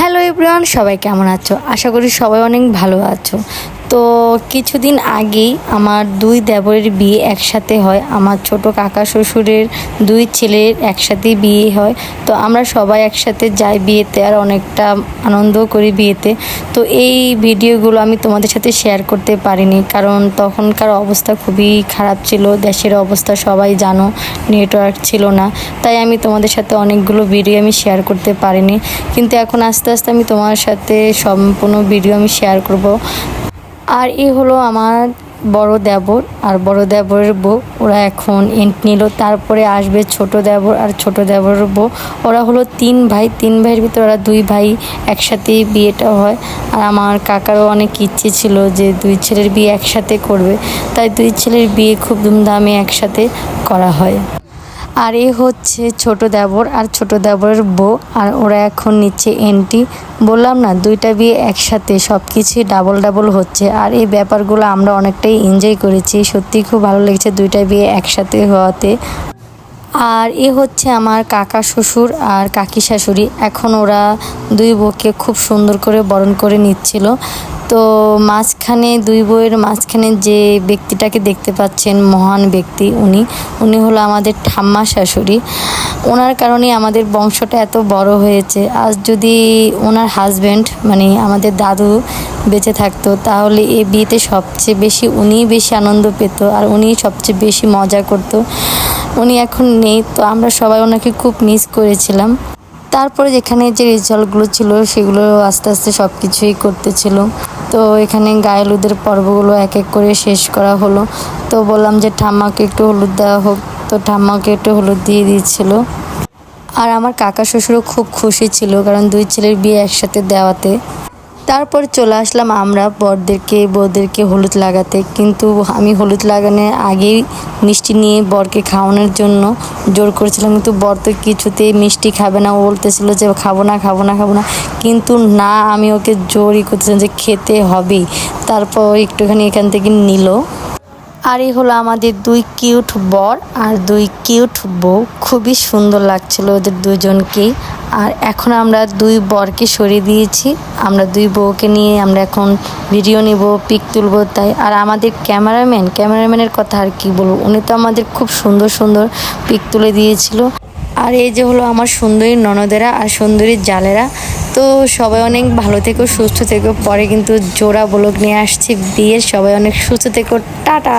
Hello everyone সবাই কেমন আছো? আশা করি সবাই অনেক ভালো আছো। তো কিছুদিন আগেই আমার দুই দেবরের বিয়ে একসাথে হয়। আমার ছোট কাকা শ্বশুরের দুই ছেলের একসাথেই বিয়ে হয়। তো আমরা সবাই একসাথে যাই বিয়েতে আর অনেকটা আনন্দ করি বিয়েতে। তো এই ভিডিওগুলো আমি তোমাদের সাথে শেয়ার করতে পারিনি। কারণ তখনকার অবস্থা খুবই খারাপ ছিল। দেশের অবস্থা সবাই জানো নেটওয়ার্ক ছিল না। তাই আমি তোমাদের সাথে অনেকগুলো ভিডিও আমি শেয়ার করতে পারিনি। কিন্তু এখন আস্তে আস্তে আমি তোমার সাথে সম্পূর্ণ ভিডিও আমি শেয়ার করব। আর এ হলো আমার বড় দেবর, আর বড় দেবরের বউ, ওরা এখন এন্ট নিল। তারপরে আসবে ছোট দেবর আর ছোট দেবরের বউ। ওরা হলো তিন ভাই, তিন ভাইয়ের ভিতরে ওরা দুই ভাই একসাথেই বিয়েটা হয়। আর আমার কাকারও অনেক ইচ্ছে ছিল যে দুই ছেলের বিয়ে একসাথে করবে। তাই দুই ছেলের বিয়ে খুব ধুমধামে একসাথে করা হয়। আর এ হচ্ছে ছোট দেবর আর ছোট দেবরের বউ। আর ওরা এখন নিচ্ছে এন্টি বললাম না, দুইটা বিয়ে একসাথে সব কিছুই ডাবল ডাবল হচ্ছে। আর এই ব্যাপারগুলো আমরা অনেকটাই এনজয় করেছি। সত্যি খুব ভালো লেগেছে দুইটা বিয়ে একসাথে হওয়াতে। আর এ হচ্ছে আমার কাকা শ্বশুর আর কাকি শাশুড়ি। এখন ওরা দুই বউকে খুব সুন্দর করে বরণ করে নিচ্ছিল। তো মাঝখানে দুই বউয়ের মাঝখানে যে ব্যক্তিটাকে দেখতে পাচ্ছেন মহান ব্যক্তি উনি উনি হলো আমাদের ঠাম্মা শাশুড়ি। ওনার কারণে আমাদের বংশটা এত বড় হয়েছে। আজ যদি ওনার হাজব্যান্ড মানে আমাদের দাদু বেঁচে থাকতো, তাহলে এই বিয়েতে সবচেয়ে বেশি উনিই বেশি আনন্দ পেত আর উনিই সবচেয়ে বেশি মজা করতো। উনি এখন নেই, তো আমরা সবাই ওনাকে খুব মিস করেছিলাম। তারপরে যেখানে যে রেজাল্টগুলো ছিল, সেগুলো আস্তে আস্তে সব কিছুই করতেছিল। তো এখানে গায়েলুদের পর্বগুলো এক এক করে শেষ করা হলো। তো বললাম যে ঠাম্মাকে একটু হলুদ দেওয়া হোক, তো ঠাম্মাকে একটু হলুদ দিয়ে দিয়েছিল আর আমার কাকা শ্বশুরও খুব খুশি ছিল, কারণ দুই ছেলের বিয়ে একসাথে দেওয়াতে। তারপর চলে আসলাম আমরা বরদেরকে বরদেরকে হলুদ লাগাতে। কিন্তু আমি হলুদ লাগানোর আগেই মিষ্টি নিয়ে বরকে খাওয়ানোর জন্য জোর করেছিলাম। কিন্তু বর তো কিছুতেই মিষ্টি খাবে না। ও বলতেছিল যে, খাব না খাব না খাব না। কিন্তু না, আমি ওকে জোরই করতেছিলাম যে, খেতে হবে তারপর একটুখানি এখান থেকে নিল। আর এই হলো আমাদের দুই কিউট বর আর দুই কিউট বউ। খুবই সুন্দর লাগছিল ওদের দুজনকেই আর এখন আমরা দুই বরকে সরিয়ে দিয়েছি। আমরা দুই বউকে নিয়ে আমরা এখন ভিডিও নিব, পিক তুলব, তাই। আর আমাদের ক্যামেরাম্যান, ক্যামেরাম্যানের কথা আর কি বলব? উনি তো আমাদের খুব সুন্দর সুন্দর পিক তুলে দিয়েছিল। আর এই যে হলো আমার সুন্দরী ননদেরা আর সুন্দরী জালেরা। তো সবাই অনেক ভালো থেকো, সুস্থ থেকো। পরে কিন্তু জোড়া ব্লগ নিয়ে আসছি। বিয়ের সবাই অনেক সুস্থ থেকো। টাটা।